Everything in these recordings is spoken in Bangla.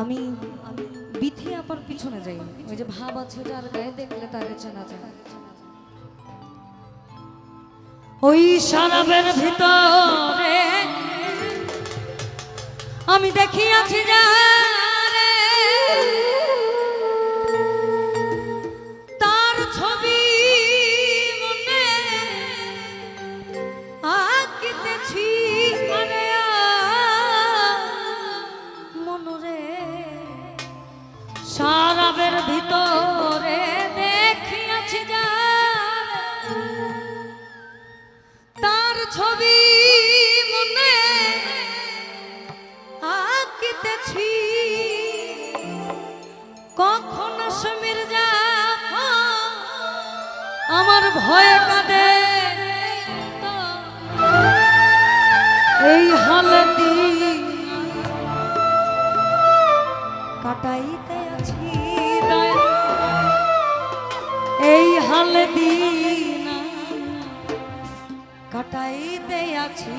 আমি বিথি আপার পিছনে যাই। ওই যে ভাব আছে যার গায়ে দেখলে তারে চেনা যায়। ওই শরাবের ভিতরে আমি দেখিয়াছি যারে এই কাটাইতে আছি এই হালতি না কাটাইতে আছি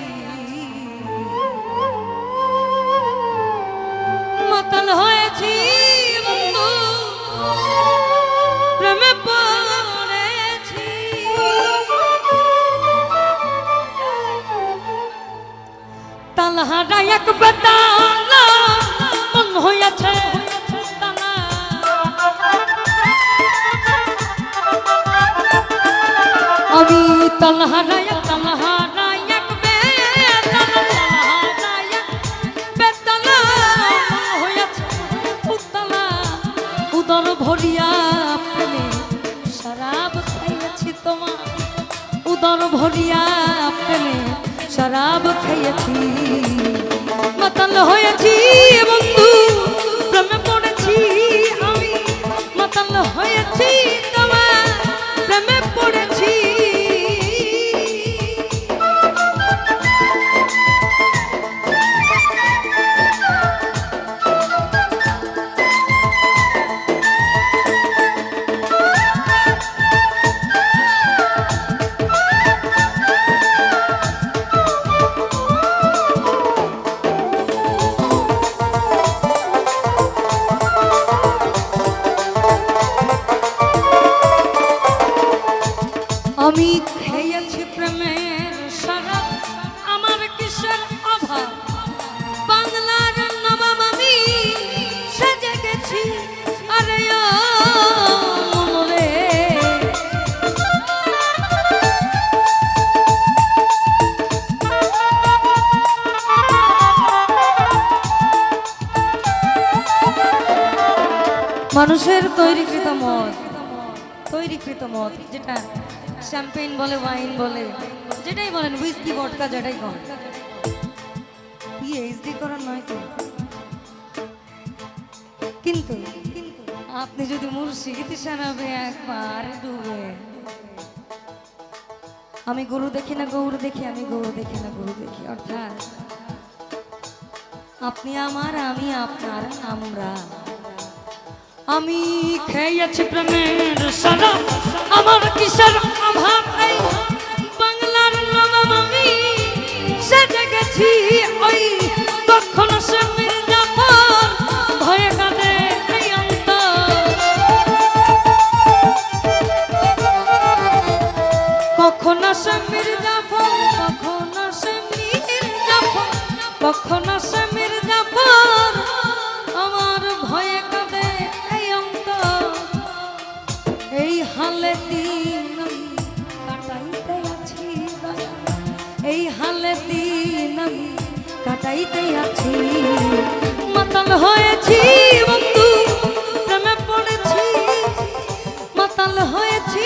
তালহারা এক বেতালা মন হইয়াছে। আমি তলহারায় তলহারায় বেতলা তলহারায় বেতলা হয়েছে উতলা উদর ভরিয়া প্রেমে শরাব খাইয়াছি তোমার। উদর ভরিয়া শরাব খাইয়াছি মাতাল হয়েছি বন্ধু। মানুষের তৈরিকৃত মদ তৈরিকৃত মদ, যেটা শ্যাম্পেইন বলে ওয়াইন বলে, যেটাই বলেন হুইস্কি বটকা যেটাই কন করার নয় তো? কিন্তু আপনি যদি মুর্শিদ সারাবে একবার ডুবে। আমি গরু দেখি না, গৌর দেখি, আমি গরু দেখি না, গরু দেখি, অর্থাৎ আপনি আমার, আমি আপনার, আমরা। আমি খেয়েছি প্রেমের সারা আমার কিসের অভাব বাংলার নবাব আমি সেজে গেছি ওই তাইতে আছি। মাতাল হয়েছি বন্ধু প্রেমে পড়েছি। মাতাল হয়েছি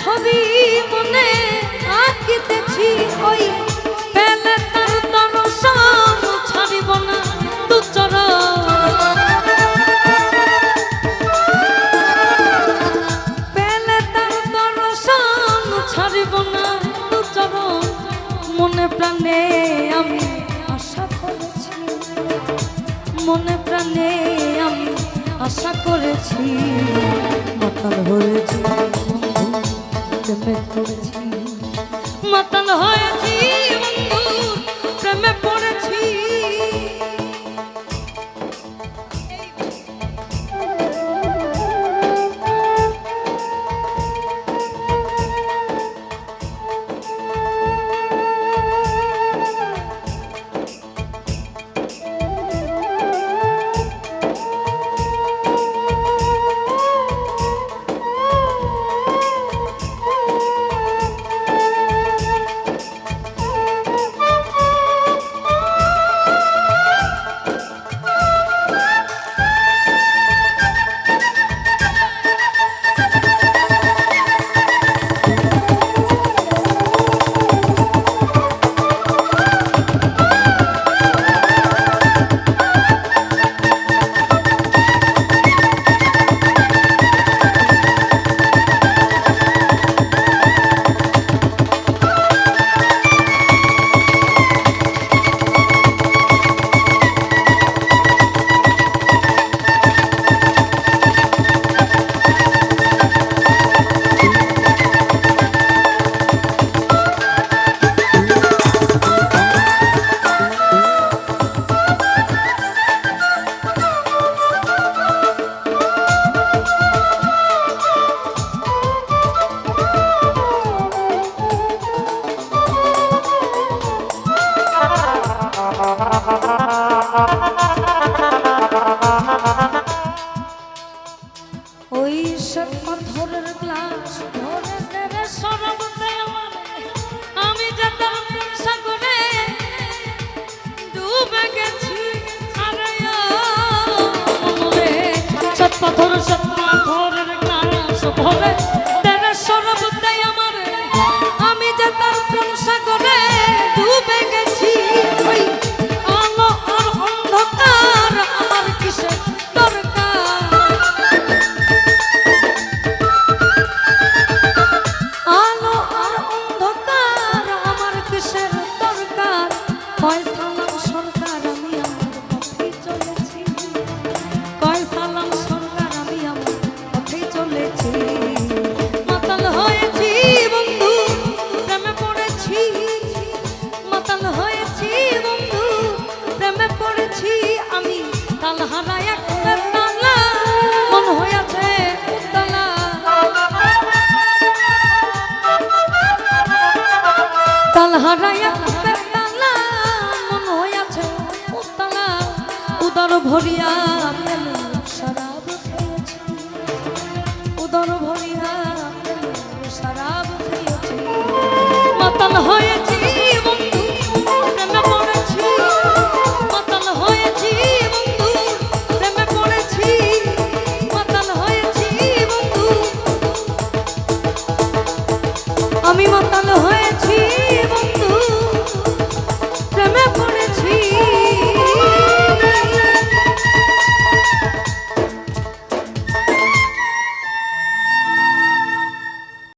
ছবি মনে আঁকিতেছি, ওই পেলে তার তন সব ছাড়িব না দুচর। পেলে তার তন সব ছাড়িব না দুচর। মনে প্রাণে আমি আশা করেছি। মনে প্রাণে আমি মাতাল হয়ে শুভ হবে। উদর ভরিয়া শরাব খেয়েছি। উদর ভরিয়া শরাব খেয়েছি।